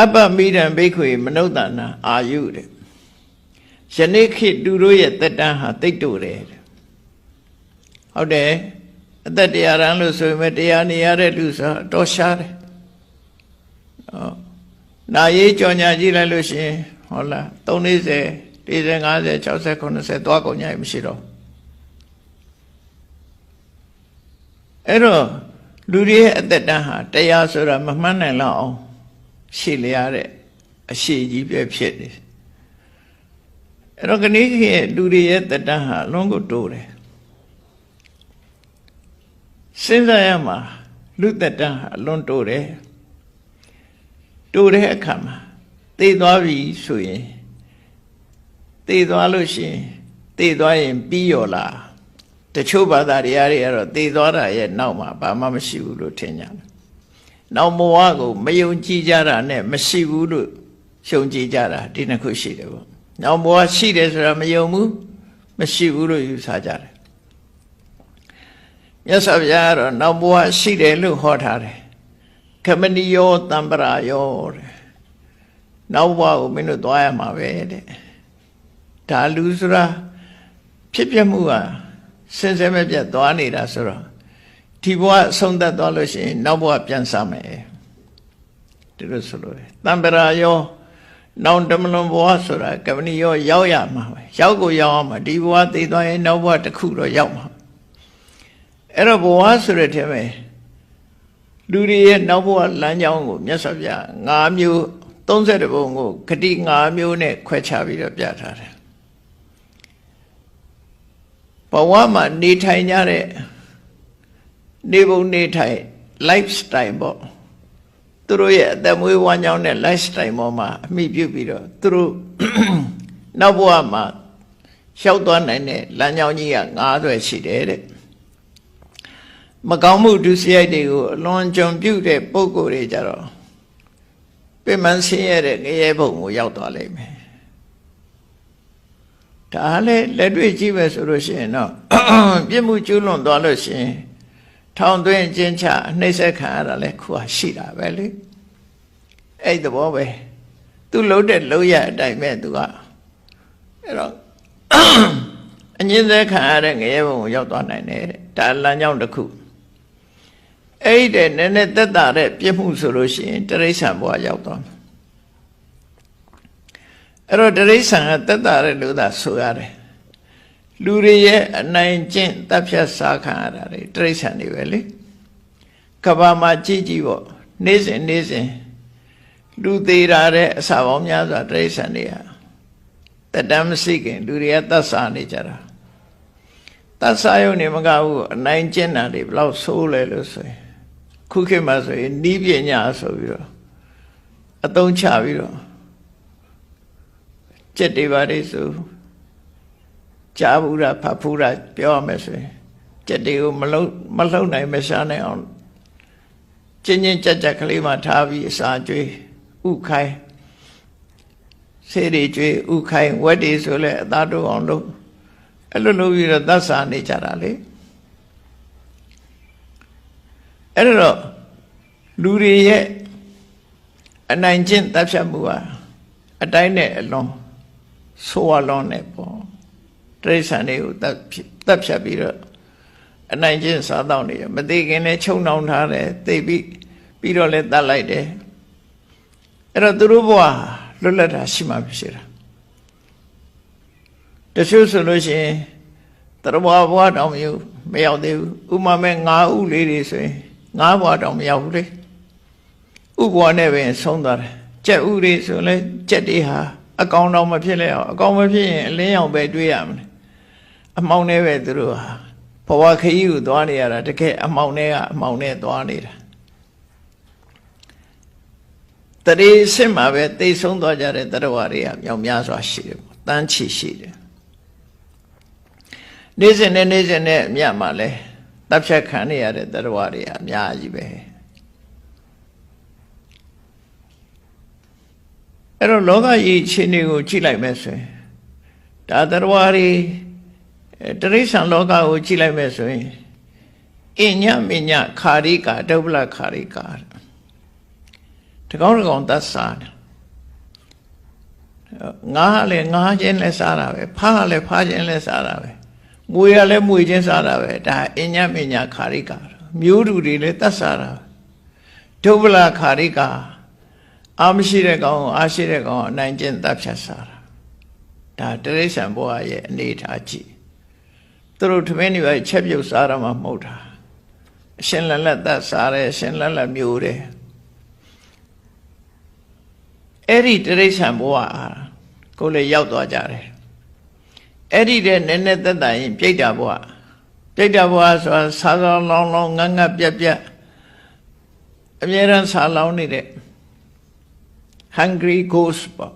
အပ္ပမိဒံဘိက္ခွေမနုဿာနာအာယုတဲ့ယနေ့ခေတ်သူတို့ရဲ့တက်တန်းဟာတိတ်တူတယ်တဲ့ဟုတ်တယ်အသက်တရားရန်လို့ဆိုရင်ပဲတရားနေရတဲ့လူဆိုတော့ရှားတယ်ဟောနာရေးကြော်ညာကြည့်လိုက်လို့ရှိရင်ဟုတ်လား340 40 50 60 90သွားကုန်ကြရမရှိတော့အဲ့တော့လူတွေရဲ့အသက်တန်းဟာတရားဆိုတာမမှန်းနိုင်လောက်အောင် ရှည်လျားတဲ့အရှိကြီးပဲဖြစ်နေအဲ့တော့ခဏခေတ်လူတွေရဲ့သက်တန်းဟာအလုံးကိုတိုးတယ်စဉ်းစားရမှာလူသက်တန်းဟာအလွန်တိုးတယ်တိုးတဲ့အခါမှာသိသွားပြီဆိုရင်သိသွားလို့ရှိရင်သိသွားရင်ပြီးရောလားတချို့ဘာသာတရားတွေကတော့သိသွားတာရဲ့နောက်မှာဘာမှမရှိဘူးလို့ထင်ကြတယ်။ နောက်ဘဝကိုမယုံကြည်ကြတာနဲ့မရှိဘူးလို့ရှုံကြည်ကြတာဒီနှစ်ခုရှိတယ်ပေါ့။နောက်ဘဝရှိတယ်ဆိုတာမယုံဘူးမရှိဘူးလို့ယူဆကြတယ်။မြတ်စွာဘုရားကတော့နောက်ဘဝရှိတယ်လို့ဟောထားတယ်။ခမဏီယောတံပရာယောတဲ့။နောက်ဘဝကိုမင်းတို့သွားရမှာပဲတဲ့။ဒါလူဆိုတာဖြစ်ပြမှုဟာစင်စဲမပြတ်သွားနေတာဆိုတော့ ဒီဘဝအဆုံးသက်သွားလို့ရှိရင်နောက်ဘဝပြန်စားမယ်ဒီလိုဆိုလို့တံပရာယောနောင်တမလွန်ဘဝဆိုတာကမဏီယောရောက်ရမှာပဲရောက်ကိုရောက်အောင်မှာဒီဘဝသိသွားရင်နောက်ဘဝတစ်ခုတော့ရောက်မှာအဲ့တော့ဘဝဆိုတဲ့ထဲမှာလူတွေရဲ့နောက်ဘဝလမ်းကြောင်းကိုမြတ်စွာဘုရား၅မျိုး30ဘုံကိုဂတိ5မျိုးနဲ့ခွဲခြားပြီးတော့ပြထားတယ်ဘဝမှာနေထိုင်ကြတဲ့ နေပုံနေထိုင် lifestyle ပေါ့သူတို့ရဲ့အသက်မွေးဝမ်းကြောင်းတဲ့ lifestyle ပေါ်မှာအမိပြုပြီးတော့သူတို့နောက်ဘဝမှာရှောက်သွားနိုင်တဲ့လမ်းကြောင်းကြီးက၅သွဲရှိတယ်တဲ့မကောင်းမှုဒုစရိုက်တွေကိုအလွန်ကြုံပြုတဲ့ပုံကိုယ်တွေကြတော့ပြင်မဆင်းရဲတဲ့ငရဲဘုံကိုရောက်သွားလိမ့်မယ်ဒါလည်းလက်တွေ့ကြည့်ပဲဆိုလို့ရှိရင်တော့ပြစ်မှုကျူးလွန်သွားလို့ရှိရင် ထောင်သွင်းကျင်းချနှိမ့်ဆက်ခံရတာလည်းခုဟာရှိတာပဲလေအဲ့သဘောပဲသူလှုပ်တဲ့လှုပ်ရအတိုင်းပဲသူကအဲ့တော့အငင်းသက်ခံရတဲ့ငရဲဘုံကိုရောက်သွားနိုင်တယ်တဲ့ဒါလမ်းကြောင်းတစ်ခုအဲ့ဒီနည်းနည်းသက်သာတဲ့ပြစ်မှုဆိုလို့ရှိရင်တရိษံဘဝရောက်သွားမှာအဲ့တော့တရိษံကတက်တာတဲ့လို့သာဆိုရတယ် လူတွေရဲ့အနိုင်ကျင့်တပ်ဖြတ်စားခံရတာတွေတရိษံတွေပဲလေကဘာမှာကြည့်ကြည့်ပေါ့နေ့စဉ်နေ့စဉ်လူသေးတာတဲ့အစာပေါင်းများစွာတရိษံတွေကတတမ်းမရှိခင်လူတွေကတတ်စားနေကြတာတတ်စားရုံနေမကဘူးအနိုင်ကျင့်တာတွေဘလောက်ဆိုးလဲလို့ဆိုရင်ခုခေတ်မှာဆိုရင်နီးပညာဆိုပြီးတော့အသုံးချပြီးတော့ကြက်တွေပါလေဆို ကြားဘူးတာဖတ်ဘူးတာပြောရမယ်ဆိုရင်ကြက်တွေကိုမလုံးမလှုပ်နိုင်မရှားနိုင်အောင်ချင်းချင်းကြက်ကြက်ကလေးမှထားပြီးအစာကျွေးဥခိုင်းဆေးတွေကျွေးဥခိုင်းဝက်တွေဆိုလဲအသားတို့အောင်လုပ်အဲ့လိုလုပ်ပြီးတော့သတ်စာနေကြတာလေအဲ့တော့လူတွေရဲ့အနိုင်ကျင့်တပ်ဖြတ်မှုဟာအတိုင်းနဲ့အလွန်ဆိုးဝါလွန်နေပေါ့ တရိษံတွေကိုတပ်တပ်ဖြတ်ပြီးတော့အနိုင်ကျင့်စားတော့နေရမသိခင်လည်းခြုံနှောင်ထားတယ်သိပြီးပြီးတော့လည်းတတ်လိုက်တယ်အဲ့တော့သူတို့ဘဝလွတ်လပ်တာရှိမှဖြစ်တာတချို့ဆိုလို့ရှိရင်တရဘဝဘဝတောင်မရောက်မရောက်သေးဘူးဥမာမဲ့ငါးဥလေးတွေဆိုရင်ငါးဘဝတောင်မရောက်ဘူးလေဥဘဝနဲ့ပဲဆုံးသွားတယ်ကြက်ဥတွေဆိုလဲကြက်တွေဟာအကောင်တော့မဖြစ်လဲအောင်အကောင်မဖြစ်ရင်အလင်းရောင်ပဲတွေးရမလဲ အမောင်နဲ့ပဲသူတို့ဟာဘဝခရီးကိုသွားနေရတာတကယ်အမောင်နဲ့ကအမောင်နဲ့သွားနေတာတရေစစ်မှာပဲတိတ်ဆုံးသွားကြတဲ့တရဝတွေကမြောင်များစွာရှိတယ်ပေါ့တန်းချီရှိတယ်နေ့စဉ်နဲ့နေ့စဉ်နဲ့အမြတ်မှာလဲတပ်ဖြတ်ခံနေရတဲ့တရဝတွေအများကြီးပဲအဲ့တော့လောကကြီးအခြေအနေကိုကြည့်လိုက်မယ်ဆိုရင်ဒါတရဝတွေ တရိษံလောကကိုကြည့်လိုက်မယ်ဆိုရင်အညမညခာရိကာဒုဗ္ဗလခာရိကာတတကောင်းတကောင်းသတ်စားတယ်ငါကလည်းငါချင်းလည်းစားတာပဲဖားကလည်းဖားချင်းလည်းစားတာပဲမွေကလည်းမွေချင်းစားတာပဲဒါအညမညာခါရိကာမျိုးတူတွေလည်းသတ်စားတာဒုဗလာခါရိကာအာမရှိတဲ့ကောင်အာရှိတဲ့ကောင်အနိုင်ကျင့်တပ်ဖြတ်စားတာဒါတရိษံဘဝရဲ့အနေထားကြည့် သူတို့ထမင်းတွေပဲချက်ပြုတ်စားရမှာမဟုတ်တာအရှင်လက်လက်သက်စားတယ်အရှင်လက်လက်မျိုးတယ်အဲ့ဒီတရိษံဘဝအားကိုလည်းရောက်သွားကြတယ်အဲ့ဒီတဲ့နည်းနည်းသက်သာရင်ပြိတ္တာဘဝပြိတ္တာဘဝဆိုတာစားစားလောင်းလောင်းငတ်ငတ်ပြက်ပြက်အမြဲတမ်းစားလောင်းနေတဲ့ hungry ghost ပေါ့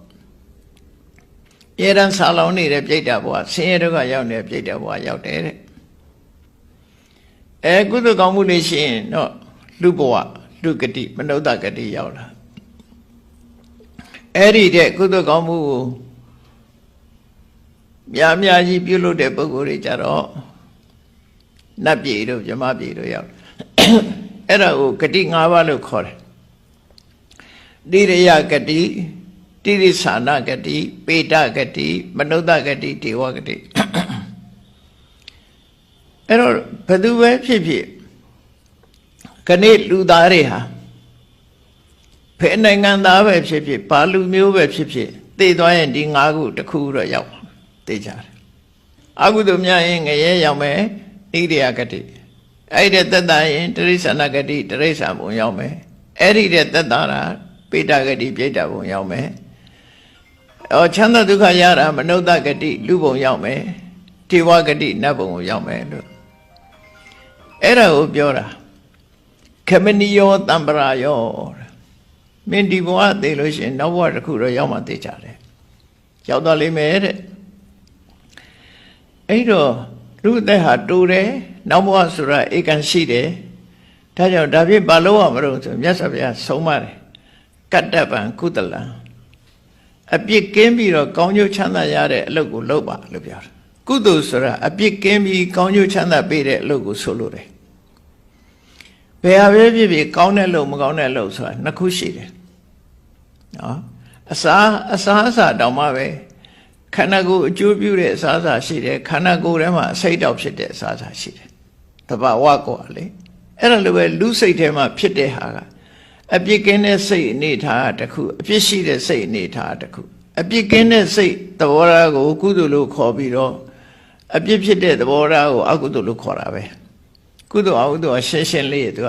အမြဲတမ်းစားလောင်းနေတဲ့ပြိတ္တာဘဝဆင်းရဲဒုက္ခရောက်နေတဲ့ပြိတ္တာဘဝရောက်တယ်တဲ့အဲကုသကောင်းမှုလေးရှိရင်တော့လူဘဝလူဂတိမနုဿဂတိရောက်လာအဲ့ဒီတဲ့ကုသကောင်းမှုကိုများများကြီးပြုလုပ်တဲ့ပုဂ္ဂိုလ်တွေကြတော့နတ်ပြည်တို့ဗြဟ္မပြည်တို့ရောက်အဲ့ဒါကိုဂတိ၅ပါးလို့ခေါ်တယ်တိရိယဂတိ တိရိသနာဂတိပေတဂတိမနုဿဂတိဒေဝဂတိအဲ့တော့ဘယ်သူပဲဖြစ်ဖြစ်ခဏလူသားတွေဟာဖဲနိုင်ငံသားပဲဖြစ်ဖြစ်ဘာလူမျိုးပဲဖြစ်ဖြစ်သိသွားရင်ဒီ၅ခုတစ်ခုတော့ရောက်သိကြတယ်အကုသိုလ်များရင်ငရဲရောက်မယ်ဣရိယာဂတိအဲ့ဒီသက်သာရင်တရိစ္ဆာနဂတိတရိစ္ဆာဘုံရောက်မယ်အဲ့ဒီတဲ့သက်သာတာပိဋကဂတိပြိဋ္ဌဘုံရောက်မယ် အော်ချမ်းသာဒုက္ခရတာမနုဿဂတိလူဘုံရောက်မယ်တေဝဂတိနတ်ဘုံကိုရောက်မယ်လို့အဲ့ဒါကိုပြောတာခမနိယောတံပရာယောမင်းဒီဘဝသိလို့ရှိရင်နောက်ဘဝတစ်ခုတော့ရောက်မှသိကြတယ်ရောက်တော့လိမ့်မယ်တဲ့အဲ့တော့လူအသက်ဟာတူတယ်နောက်ဘဝဆိုတာဧကန်ရှိတယ်ဒါကြောင့်ဒါဖြင့်ဘာလို့ရမလို့ဆိုမြတ်စွာဘုရားဆုံးမတယ်ကတ္တပံကုသလံ အပြစ်ကင်းပြီးတော့ကောင်းကျိုးချမ်းသာရတဲ့အလုပ်ကိုလုပ်ပါလို့ပြောတယ်ကုသိုလ်ဆိုတာအပြစ်ကင်းပြီးကောင်းကျိုးချမ်းသာပေးတဲ့အလုပ်ကိုဆိုလိုတယ်ဘယ်ဟာပဲဖြစ်ဖြစ်ကောင်းတဲ့လုပ်မကောင်းတဲ့လုပ်ဆိုတာနှစ်ခုရှိတယ်နော်အစာအစာအစာတောင်မှပဲခန္ဓာကိုယ်အကျိုးပြုတဲ့အစာအစာရှိတယ်ခန္ဓာကိုယ်ထဲမှာအစိတ်တောက်ဖြစ်တဲ့အစာအစာရှိတယ်တဘာဝကောလေအဲ့ဒါလိုပဲလူစိတ်ထဲမှာဖြစ်တဲ့ဟာက အပြစ်ကင်းတဲ့စိတ်အနေထားတစ်ခုအပြစ်ရှိတဲ့စိတ်အနေထားတစ်ခုအပြစ်ကင်းတဲ့စိတ်သဘောထားကိုကုသိုလ်လို့ခေါ်ပြီးတော့အပြစ်ဖြစ်တဲ့သဘောထားကိုအကုသိုလ်လို့ခေါ်တာပဲကုသိုလ်အကုသိုလ်ရှင်းရှင်းလေးရသူက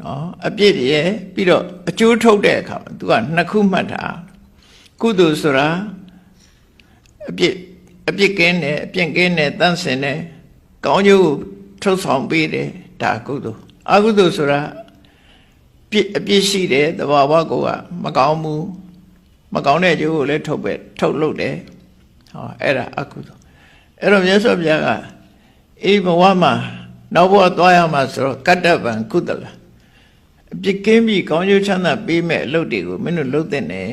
နော်အပြစ်ရယ်ပြီးတော့အကျိုးထုတ်တဲ့အခါမှာ तू ကနှစ်ခုမှတ်တာကုသိုလ်ဆိုတာအပြစ်အပြစ်ကင်းတယ်အပြစ်ကင်းတယ်တန့်စင်တယ်ကောင်းကျိုးထုတ်ဆောင်ပေးတယ်ဒါကုသိုလ်အကုသိုလ်ဆိုတာ ပြစ်အပြစ်ရှိတယ်တဘာဝကိုကမကောင်းဘူးမကောင်းတဲ့ကျိုးကိုလည်းထုတ်ပဲထုတ်လုပ်တယ်ဟောအဲ့ဒါအကုသိုလ်အဲ့တော့မြတ်စွာဘုရားကအေးဘဝမှာနောက်ဘဝသွားရမှာဆိုတော့ကတ္တဗံကုသလအပြစ်ကင်းပြီးကောင်းကျိုးချမ်းသာပေးမဲ့အလုပ်တွေကိုမင်းတို့လုပ်တဲ့နဲ့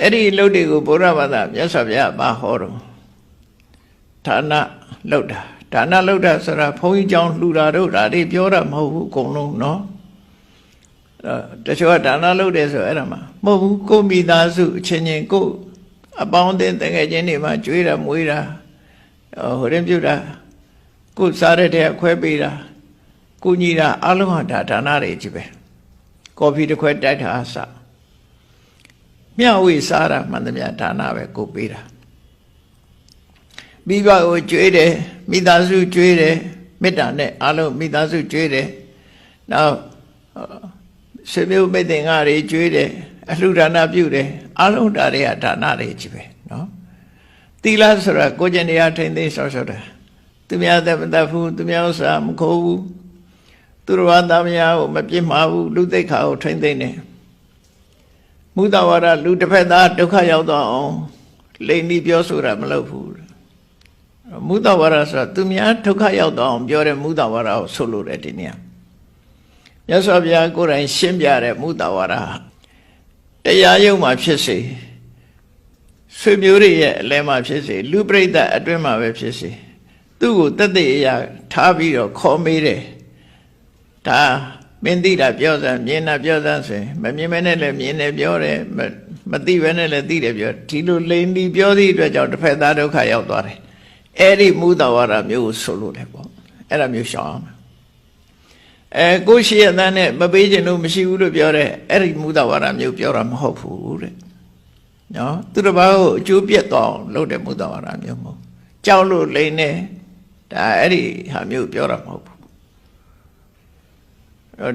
အဲ့ဒီအလုပ်တွေကိုဘုရားဘာသာမြတ်စွာဘုရားဘာဟောတော့ဌာနလုပ်တာဒါနလုပ်တာဆိုတာဘုန်းကြီးเจ้าလှူတာတို့ဒါတွေပြောတာမဟုတ်ဘူးအကုန်လုံးเนาะ တချို့ကဒါနလုပ်တယ်ဆိုအဲ့ဒါမှမဟုတ်ဘူးကိုမိသားစုအချင်းချင်းကိုအပေါင်းအသင်းတကယ်ချင်းတွေမှာကျွေးတာမွေးတာဟိုရင်ပြုတာကိုစားတဲ့တဲ့ခွဲပေးတာကိုညီတာအလုံးဟာဒါဒါနတွေကြီးပဲကော်ဖီတစ်ခွဲတိုက်တာအစမျှဝေစားတာမှန်သမျှဒါနပဲကိုပေးတာမိဘကိုကြွေးတယ်မိသားစုကြွေးတယ်မေတ္တာနဲ့အလုံးမိသားစုကြွေးတယ်နောက် ဆွေမျိုးမိတ်တင်ငါတွေကြွေးတယ်အလှဒါနပြုတယ်အလုံးဒါတွေကဒါနတွေကြီးပဲနော်သီလဆိုတာကိုကျင်တရားထိမ့်သိမ်းဆောက်ရှောက်တာသူများသက်မသက်ဘူးသူများဥစ္စာမခိုးဘူးသူတော်ဘာသားမယားကိုမပြစ်မှားဘူးလူသိက္ခာကိုထိမ့်သိမ်းတယ်မုဒ္ဒဝါဒလူတစ်ဖက်သားဒုက္ခရောက်တော့အောင်လိန်ပြီးပြောဆိုတာမလုပ်ဘူးမုဒ္ဒဝါဒဆိုတာသူများဒုက္ခရောက်တော့အောင်ပြောတဲ့မုဒ္ဒဝါဒကိုဆိုလိုတယ်ဒီနေ့ မြတ်စွာဘုရားကိုယ်တိုင်ရှင်းပြတဲ့မုဒ္ဒဝါဒတရားယုံမှာဖြစ်စေဆွေမျိုးတွေရဲ့အလဲမှာဖြစ်စေလူပြိဋ္ဌအတွင်းမှာပဲဖြစ်စေသူ့ကိုတသက်အရာထားပြီးတော့ခေါ်မေးတယ်ဒါမင်းသိတာပြောစမ်းမြင်တာပြောစမ်းဆိုရင်မမြင်မဲနဲ့လည်းမြင်တယ်ပြောတယ်မမသိဘဲနဲ့လည်းသိတယ်ပြောဒီလိုလိန်ဒီပြောသည့်အတွက်ကြောင့်တစ်ဖက်သားဒုက္ခရောက်သွားတယ်အဲ့ဒီမူတဝါဒမျိုးကိုဆိုလို့လေပေါ့အဲ့ဒါမျိုးရှောင်အောင် အဲကိုရှိရတဲ့နဲ့မပေးခြင်းလို့မရှိဘူးလို့ပြောတဲ့အဲ့ဒီမူတဝါဒမျိုးပြောတာမဟုတ်ဘူးတဲ့နော်သူတစ်ပါးကိုအကျိုးပြတ်သွားအောင်လုပ်တဲ့မူတဝါဒမျိုးမဟုတ်ကြောက်လို့လိန်နေဒါအဲ့ဒီဟာမျိုးပြောတာမဟုတ်ဘူး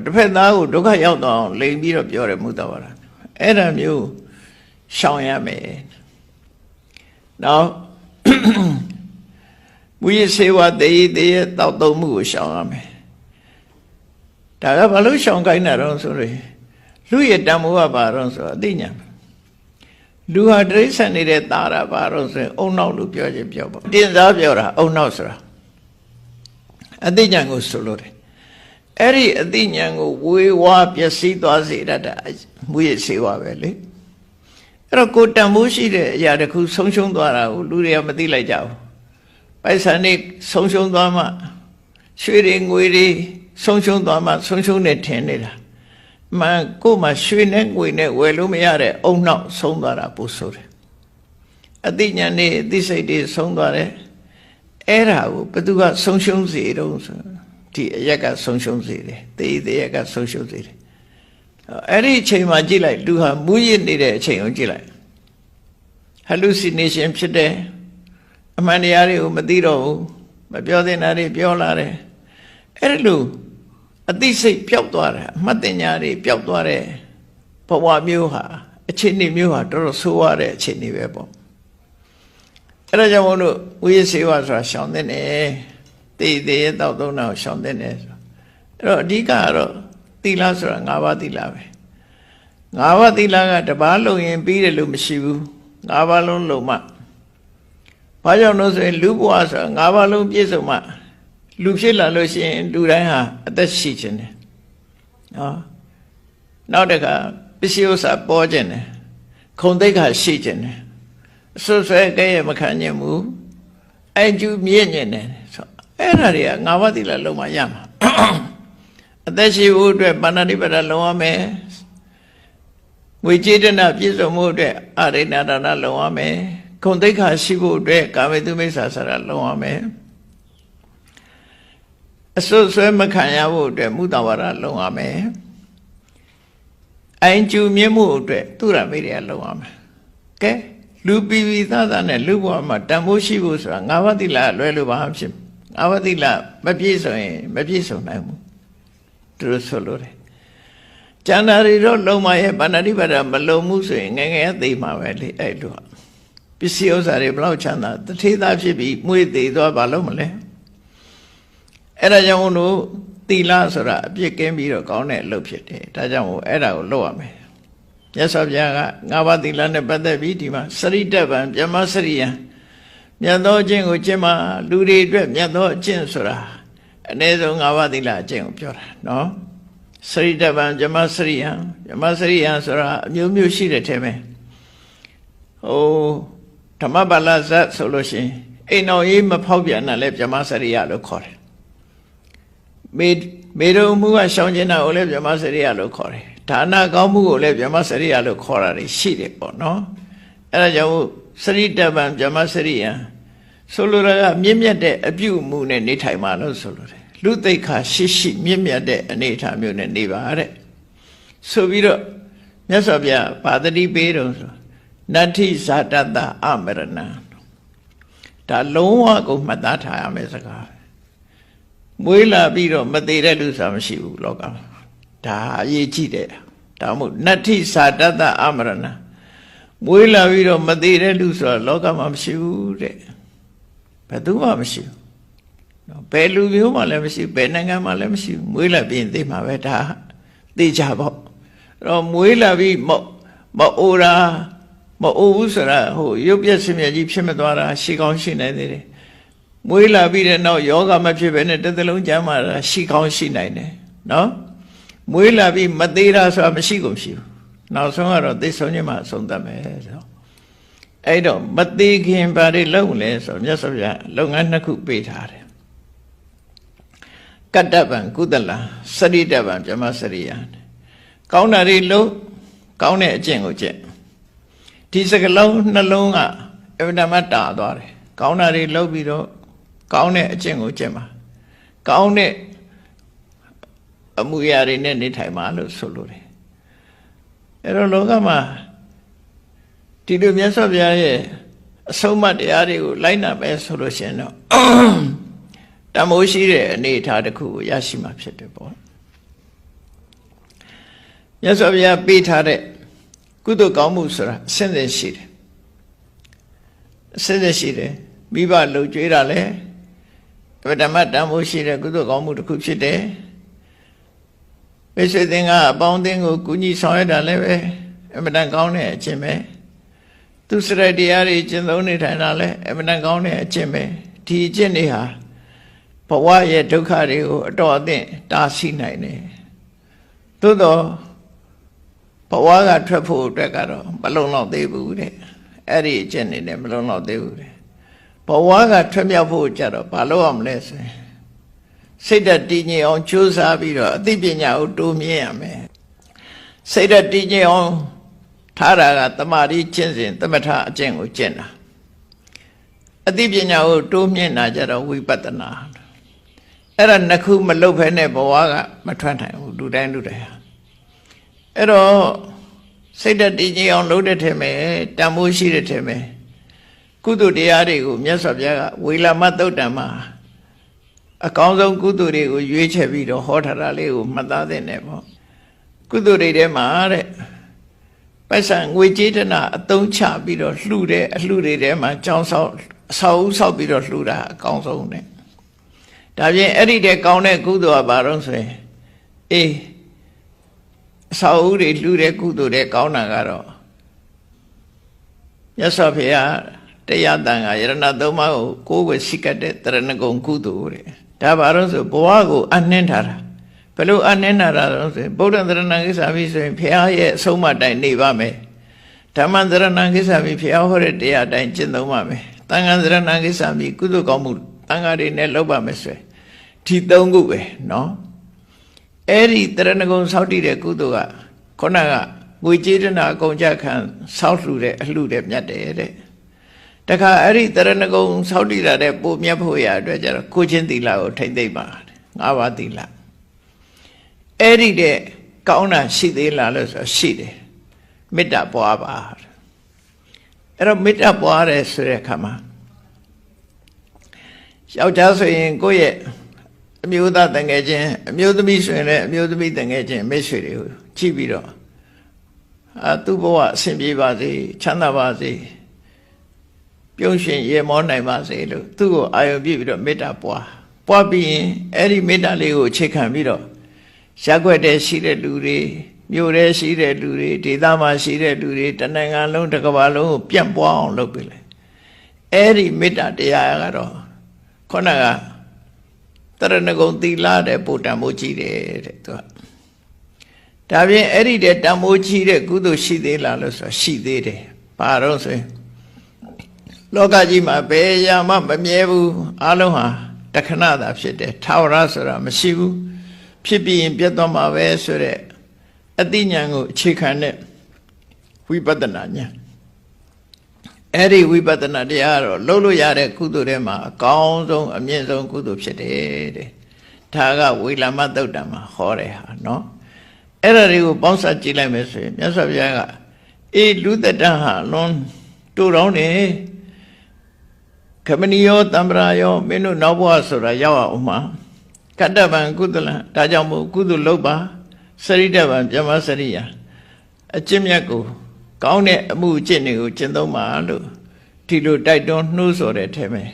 တစ်ဖက်သားကိုဒုက္ခရောက်တော့လိန်ပြီးတော့ပြောတယ်မူတဝါဒအဲ့ဒါမျိုးရှောင်ရမယ်နောက်မူရစေဝတေးတေးတောက်သုံးမှုကိုရှောင်ရမယ် ဒါကဘာလို့ရှောင်ခိုင်းတာတော့ဆိုရင်လူရဲ့တန်မိုးကဘာတော့ဆိုအသိဉာဏ်လူဟာတိရစ္ဆာန်နေတဲ့တာတာဘာတော့ဆိုရင်အုံနောက်လို့ပြောခြင်းပြောပါတင်စားပြောတာအုံနောက်ဆိုတာအသိဉာဏ်ကိုဆိုလို့တယ်အဲ့ဒီအသိဉာဏ်ကိုဝေဝါပျက်စီးသွားစေတတ်တာမူရစေဝပဲလေအဲ့တော့ကိုတန်မိုးရှိတဲ့အရာတစ်ခုဆုံးရှုံးသွားတာကိုလူတွေကမသိလိုက်ကြဘူးပိုက်ဆံနေဆုံးရှုံးသွားမှရွှေတွေငွေတွေ ဆုံးရှုံးသွားမှဆုံးရှုံးနေထင်နေတာမှန်ကို့မှာရွှေနဲ့ငွေနဲ့ဝယ်လို့မရတဲ့အုံနောက်ဆုံးသွားတာပို့ဆိုတယ်အသိဉာဏ်နဲ့အသိစိတ်တွေဆုံးသွားတယ်အဲ့ဒါကိုဘသူကဆုံးရှုံးစေတော့ဆိုဒီအရက်ကဆုံးရှုံးစေတယ်တေးတဲ့ရက်ကဆုံးရှုံးစေတယ်အဲ့ဒီအချိန်မှာကြည့်လိုက်လူဟာမူးယစ်နေတဲ့အချိန်ကိုကြည့်လိုက် hallucination ဖြစ်တယ်အမှန်တရားတွေကိုမသိတော့ဘူးမပြောသင့်တာတွေပြောလာတယ်အဲ့ဒီလို အသိစိတ်ပျောက်သွားတယ်အမှတ်တင်ညာတွေပျောက်သွားတဲ့ဘဝမျိုးဟာအခြေအနေမျိုးဟာတော်တော်ဆိုးရတဲ့အခြေအနေပဲပေါ့အဲ့ဒါကြောင့်မို့လို့ဝိရစေဝဆိုတာရှောင်တဲ့နယ်တည်တည်ရတော့သုံးတာကိုရှောင်တဲ့နယ်ဆိုအဲ့တော့အဓိကကတော့သီလဆိုတာ၅ပါးသီလပဲ၅ပါးသီလကတပါးလုံရင်ပြီးတယ်လို့မရှိဘူး၅ပါးလုံးလုံမှဘာကြောင့်လို့ဆိုရင်လူဘဝဆိုတာ၅ပါးလုံးပြည့်စုံမှ လူဖြစ်လာလို့ရှိရင်လူတိုင်းဟာအသက်ရှိခြင်းတယ်နော်နောက်တခါပစ္စည်းဥစ္စာပေါ်ခြင်းတယ်ခုံသိက္ခာရှိခြင်းတယ်အဆွဆွဲကဲရမခံခြင်းဘူးအကျူမြင့်ညင်တယ်ဆိုအဲ့ဒါတွေကငါးပါးသီလလုံးမရမှာအသက်ရှိဖို့အတွက်ပါဏာတိပဒလုံးရမယ်ငွေကြေးတနာပြည့်စုံမှုအတွက်အရိဏဒါနလုံးရမယ်ခုံသိက္ခာရှိဖို့အတွက်ကာမေတုမိစ္ဆာဆရာလုံးရမယ် အစွတ်ဆွဲမခံရဖို့အတွက်မုတဝါဒလုံးရမယ်အိုင်ကျူမြင့်မှုအတွက်သူရမေတွေကလုံးရမယ်ကဲလူပီပီသားသားနဲ့လူဘဝမှာတန်ဖိုးရှိဖို့ဆိုတာငါးပါးသီလလွဲလို့ဘာမှဖြစ်ငါးပါးသီလမပြည့်စုံရင်မပြည့်စုံနိုင်ဘူးသူတို့ဆိုလို့တယ်ကျန်တာတွေတော့လုံမရဲ့ဗန္ဒတိပါဒမလုံမှုဆိုရင်ငယ်ငယ်သိမှာပဲလေအဲ့လိုပစ္စည်းဥစ္စာတွေဘလောက်ချမ်းသာတထေးသားဖြစ်ပြီးမွေးသေးသွားဘာလို့မလဲ အဲ့ဒါကြောင့်မို့လို့သီလဆိုတာအပြစ်ကင်းပြီးတော့ကောင်းတဲ့အလုပ်ဖြစ်တယ်ဒါကြောင့်မို့အဲ့ဒါကိုလုပ်ရမယ်မြတ်စွာဘုရားကငါးပါးသီလနဲ့ပတ်သက်ပြီးဒီမှာစရိတ္တဗံပြမစရိယံမြတ်သောအကျင့်ကိုကျင့်မှလူတွေအတွက်မြတ်သောအကျင့်ဆိုတာအနည်းဆုံးငါးပါးသီလအကျင့်ကိုပြောတာနော်စရိတ္တဗံပြမစရိယံပြမစရိယံဆိုတာအမျိုးမျိုးရှိတဲ့ထဲမှာဟိုဓမ္မပါဠဇတ်ဆိုလို့ရှိရင်အိမ်တော်ရေးမဖောက်ပြန်တာလဲပြမစရိယလို့ခေါ်တယ် မေမေရုံမှုကရှောင်းကျင်တာကိုလည်းဗြဟ္မစရိယလို့ခေါ်တယ်ဒါနကောင်းမှုကိုလည်းဗြဟ္မစရိယလို့ခေါ်တာရှိတယ်ပေါ့နော်အဲဒါကြောင့်စရိတပံဗြဟ္မစရိယဆိုလိုတာကမြင့်မြတ်တဲ့အပြုမှုနဲ့နေထိုင်ပါလို့ဆိုလိုတယ်လူသိက္ခာရှိရှိမြင့်မြတ်တဲ့အနေအထားမျိုးနဲ့နေပါတဲ့ဆိုပြီးတော့မြတ်စွာဘုရားဗာတတိပေးတော့ဆိုနတ္ထိဇာတတအမရဏဒါလုံးဝကိုမှတ်သားထားရမယ်စကား မွေးလာပြီးတော့မသေးတဲ့လူဆိုတာမရှိဘူးလောကမှာဒါအရေးကြီးတယ်ဒါမို့နတ္ထိသာတတအမရဏမွေးလာပြီးတော့မသေးတဲ့လူဆိုတာလောကမှာမရှိဘူးတဲ့ဘယ်သူမှမရှိဘူးနော်ဘယ်လူမျိုးမှလည်းမရှိဘယ်နိုင်ငံမှလည်းမရှိဘူးမွေးလာပြီးရင်သိမှာပဲဒါသိကြပေါ့အဲ့တော့မွေးလာပြီးမမအိုရာမအိုဘူးဆိုတာဟိုရုပ်ပြက်စင်မြကြီးဖြစ်မသွားတာရှိကောင်းရှိနေသေးတယ် မွေးလာပြီးတဲ့နောက်ယောဂမဖြစ်ဘဲနဲ့တစ်သလုံးကျမ်းမာတာရှိကောင်းရှိနိုင်တယ်နော်မွေးလာပြီးမသေးတာဆိုတာမရှိကုန်ရှိဘူးနောက်ဆုံးကတော့သိဆုံးခြင်းမှာအဆုံးသတ်မယ်ဆိုအဲ့တော့မသေးခင်ဘာတွေလုပ်လဲဆိုမြတ်စွာဘုရားလုပ်ငန်းနှစ်ခုပေးထားတယ်ကတ္တဗံကုသလံစရိတဗံဗြဟ္မစရိယကောင်းတာတွေလို့ကောင်းတဲ့အကျင့်ကိုကျင့်ဒီစကလုံးနှလုံးကအဗ္ဗဓမ္မတာသွားတယ်ကောင်းတာတွေလုပ်ပြီးတော့ ကောင်းတဲ့အကျင့်ကိုကျင့်ပါကောင်းတဲ့အမှုရာတွေနဲ့နေထိုင်ပါလို့ဆိုလိုတယ်အဲ့တော့လောကမှာဒီလိုမြတ်စွာဘုရားရဲ့အဆုံးအမတရားတွေကိုလိုက်နာပဲဆိုလို့ရှိရင်တော့တမိုးရှိတဲ့အနေအထားတစ်ခုကိုရရှိမှာဖြစ်တယ်ပေါ့မြတ်စွာဘုရားပေးထားတဲ့ကုသိုလ်ကောင်းမှုဆိုတာအစဉ်စဉ်ရှိတယ်အစဉ်စဉ်ရှိတယ်မိဘလှုပ်ကြွေးတာလဲ ဗဓမ္မတန်ဖိုးရှိတဲ့ကုသိုလ်ကောင်းမှုတစ်ခုဖြစ်တယ်မိတ်ဆွေသင်္ကအပေါင်းအသင်းကိုကူညီဆောင်ရွက်တာလည်းပဲအမှန်တန်ကောင်းတဲ့အခြင်းပဲသူစရတရားတွေကျင့်သုံးနေထိုင်တာလည်းအမှန်တန်ကောင်းတဲ့အခြင်းပဲဒီအခြင်းတွေဟာဘဝရဲ့ဒုက္ခတွေကိုအတော်အသင့်တားဆီးနိုင်တယ်သို့တော့ဘဝကထွက်ဖို့အတွက်ကတော့မလုံလောက်သေးဘူးတဲ့အဲ့ဒီအခြင်းတွေနဲ့မလုံလောက်သေးဘူးတဲ့ ဘဝကထွက်မြောက်ဖို့ကြတော့ဘာလို့အောင်မလဲဆိုရင်စိတ်ဓာတ်တည်ငြိမ်အောင်ကြိုးစားပြီးတော့အသိပညာကိုတိုးမြင့်ရမယ်စိတ်ဓာတ်တည်ငြိမ်အောင်ထားတာကတမာတိကျင့်စဉ်သမထအကျင့်ကိုကျင့်တာအသိပညာကိုတိုးမြင့်တာကြတော့ဝိပဿနာအဲ့ဒါနှစ်ခုမလုပ်ဖဲနဲ့ဘဝကမထွက်နိုင်ဘူးလူတိုင်းလူတိုင်းဟာအဲ့တော့စိတ်ဓာတ်တည်ငြိမ်အောင်လုပ်တဲ့ထဲမှာတန်ဖိုးရှိတဲ့ထဲမှာ ကုသိုလ်တရားတွေကိုမြတ်စွာဘုရားကဝေလာမသုတ်တံမှာအကောင်းဆုံးကုသိုလ်တွေကိုရွေးချယ်ပြီးတော့ဟောထားတာလေးကိုမှတ်သားသင့်တယ်ပေါ့ကုသိုလ်တွေထဲမှာတဲ့ပိုက်ဆံငွေကြေးတနာအသုံးချပြီးတော့လှူတဲ့အလှူတွေထဲမှာကြောင်းဆောက်အဆောက်အဦဆောက်ပြီးတော့လှူတာအကောင်းဆုံးတဲ့ဒါပြင်အဲ့ဒီတဲ့ကောင်းတဲ့ကုသိုလ်ကဘာလို့ဆိုရင်အေးအဆောက်အဦတွေလှူတဲ့ကုသိုလ်တွေကောင်းတာကတော့မြတ်စွာဘုရား တရားတန်ခါယရဏသုံးပါးကိုကိုယ်ကိုရှိကတ်တဲ့တရဏဂုံကုသိုလ်တဲ့ဒါဘာလို့ဆိုဘဝကိုအနှင်းထားတာဘလို့အနှင်းထားတာလို့ဆိုရင်ဗုဒ္ဓသရဏကိစ္စပြီဆိုရင်ဘုရားရဲ့အဆုံးအမတိုင်နေပါမယ်ဓမ္မသရဏကိစ္စပြီဘုရားဟောတဲ့တရားတိုင်ကျင့်သုံးပါမယ်တန်ခါသရဏကိစ္စပြီကုသိုလ်ကောင်းမှုတန်ခါတွေနဲ့လုပ်ပါမယ်ဆိုရင်ဒီသုံးခုပဲနော်အဲ့ဒီတရဏဂုံဆောက်တည်တဲ့ကုသိုလ်ကခုနကငွေကြေးတနာအကုန်ကြခံဆောက်လှူတဲ့အလှူတဲ့မြတ်တယ်တဲ့ တခါအဲ့ဒီတရဏဂုံစောက်တည်တာတဲ့ပိုမြတ်ဖို့ရအတွက်ကျတော့ကိုချင်းသီလကိုထိမ့်သိမ့်ပါငါးပါးသီလအဲ့ဒီတဲ့ကောင်းတာရှိသေးလားလို့ဆိုရှိတယ်မေတ္တာပွားပါအဲ့တော့မေတ္တာပွားတယ်ဆိုတဲ့အခါမှာယောက်ျားဆိုရင်ကိုယ့်ရဲ့အမျိုးသားတငယ်ချင်းအမျိုးသမီးဆိုရင်လည်းအမျိုးသမီးတငယ်ချင်းမိတ်ဆွေတွေကိုကြည့်ပြီးတော့အာသူ့ဘဝအဆင်ပြေပါစေချမ်းသာပါစေ ပြုံးရှင်ရေမောနိုင်ပါစေလို့သူ့ကိုအာရုံပြည့်ပြီးတော့မေတ္တာပွားပွားပြီးရင်အဲ့ဒီမေတ္တာလေးကိုအခြေခံပြီးတော့ရက်ွက်တဲ့ရှိတဲ့လူတွေမြို့ထဲရှိတဲ့လူတွေဒေသမှာရှိတဲ့လူတွေတနိုင်ငံလုံးတစ်ကမ္ဘာလုံးကိုပြန့်ပွားအောင်လုပ်ပေးလိုက်အဲ့ဒီမေတ္တာတရားကတော့ခုနကတရဏဂုံသီလတဲ့ပို့တံမိုးကြီးတယ်တဲ့သူကဒါပြင်အဲ့ဒီတဲ့တံမိုးကြီးတဲ့ကုသိုလ်ရှိသေးလားလို့ဆိုရှိသေးတယ်ဘာတော့ဆိုရင် လောကကြီးမှာဘယ်ရာမှမမြဲဘူးအလုံးဟာတခဏသာဖြစ်တယ်ထာဝရဆိုတာမရှိဘူးဖြစ်ပြီးရင်ပြတ်သွားမှာပဲဆိုတဲ့အသိဉာဏ်ကိုအခြေခံတဲ့ဝိပဿနာဉာဏ်အဲ့ဒီဝိပဿနာတရားတော့လုံးလို့ရတဲ့ကုသိုလ်ထဲမှာအကောင်းဆုံးအမြင့်ဆုံးကုသိုလ်ဖြစ်တယ်တဲ့ဒါကဝေလမသုတ်တံမှာဟောတယ်ဟာနော်အဲ့ဒါတွေကိုပေါင်းစပ်ကြည့်လိုက်မယ်ဆိုရင်မြတ်စွာဘုရားကအေးလူတတဟာလွန်တူတော်နေ ခမနီယောတံ္ပရာယောမင်းတို့နောက်ဘဝဆိုတာရောက်အောင်မှာကတ္တဗံကုသလဒါကြောင့်မို့ကုသလုပ်ပါစရိတဗံပြမစရိယာအကျင့်မြတ်ကို ကောင်းတဲ့အမှုအကျင့်တွေကိုကျင့်သုံးပါလို့ဒီလိုတိုက်တွန်းနှိုးဆော်တဲ့ထဲမှာ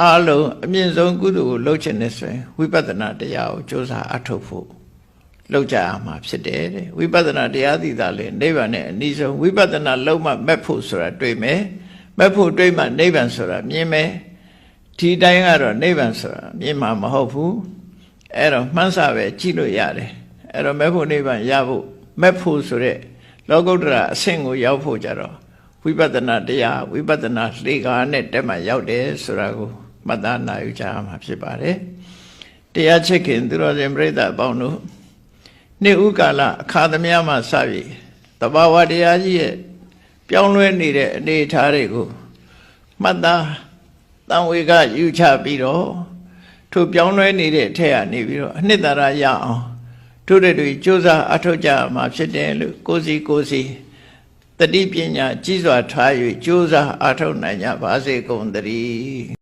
အားလုံးအမြင့်ဆုံးကုသိုလ်ကိုလုပ်ချင်တဲ့ဆိုရင်ဝိပဿနာတရားကိုကြိုးစားအထောက်ဖို့လုပ်ကြရမှာဖြစ်တယ်တဲ့ဝိပဿနာတရားသိတာလေနိဗ္ဗာန်နဲ့အနည်းဆုံးဝိပဿနာလုံးမမက်ဖို့ဆိုတာတွေ့မယ် မက်ဖို့တွေ့မှနိဗ္ဗာန်ဆိုတာမြင်မယ်ဒီတိုင်းကတော့နိဗ္ဗာန်ဆိုတာမြင်မှာမဟုတ်ဘူးအဲ့တော့မှန်းဆပဲကြည့်လို့ရတယ်အဲ့တော့မက်ဖို့နိဗ္ဗာန်ရဖို့မက်ဖို့ဆိုတဲ့လောကုတ္တရာအဆင့်ကိုရောက်ဖို့ကြတော့ဝိပဿနာတရားဝိပဿနာလှေကားနဲ့တက်မှရောက်တယ်ဆိုတာကိုမှတ်သားနိုင်ကြမှာဖြစ်ပါတယ်တရားချစ်ခင်သူတော်စင်ပြိဿအပေါင်းတို့နှစ်ဥကာလအခါသမယမှစပြီးတဘာဝတရားကြီးရဲ့ ပြောင်းလဲနေတဲ့အနေအထားတွေကိုမှတ်သားတန်ဝေကယူချပြီးတော့ထိုပြောင်းလဲနေတဲ့အထက်ကနေပြီးတော့အနှစ်သာရရအောင်တို့တွေတွေစ조사အထောက်ကြမှာဖြစ်တယ်လို့ကိုစီကိုစီတတိပညာကြီးစွာထား၍စ조사အထောက်နိုင်ကြပါစေကုန်သတည်း